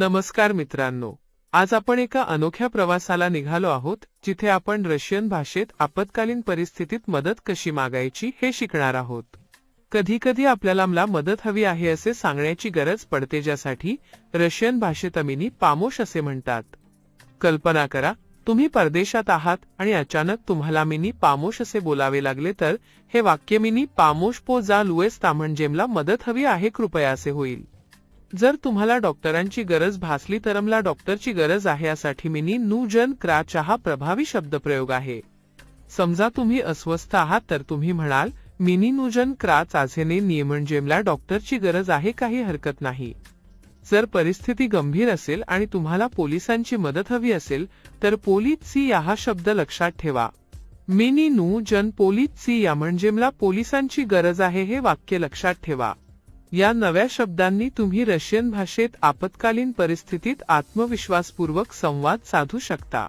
नमस्कार मित्रांनो. आज आपण एका अनोख्या प्रवासाला निघालो आहोत जिथे आपण रशियन भाषेत आपत्कालीन परिस्थितीत मदत कशी मागायची हे शिकणार आहोत. कधी कधी आपल्याला मला मदत हवी आहे असे सांगण्याची गरज पडते ज्यासाठी रशियन भाषेत अमिनी पामोश असे म्हणतात. कल्पना करा तुम्ही परदेशात आहात आणि अचानक तुम्हाला मिनी पामोश असे बोलावे लागले तर हे वाक्य मिनी पामोश पो जा लुएस तामणजेमला मदत हवी आहे कृपया असे होईल. जर तुम्हाला डॉक्टरांची गरज भासली तर मला डॉक्टरची गरज आहे यासाठी मिनी नू जन क्राचा हा प्रभावी शब्दप्रयोग आहे. समजा तुम्ही अस्वस्थ आहात तर तुम्ही म्हणाल मिनी क्रा क्राच आझेने नियमनजेमला डॉक्टरची गरज आहे काही हरकत नाही. जर परिस्थिती गंभीर असेल आणि तुम्हाला पोलिसांची मदत हवी असेल तर पोलिसी या हा शब्द लक्षात ठेवा. मिनी नू जन पोलिसी या म्हणजे मला पोलिसांची गरज आहे हे वाक्य लक्षात ठेवा. या नव्या शब्दांनी तुम्ही रशियन भाषेत आपत्कालीन परिस्थितीत आत्मविश्वासपूर्वक संवाद साधू शकता.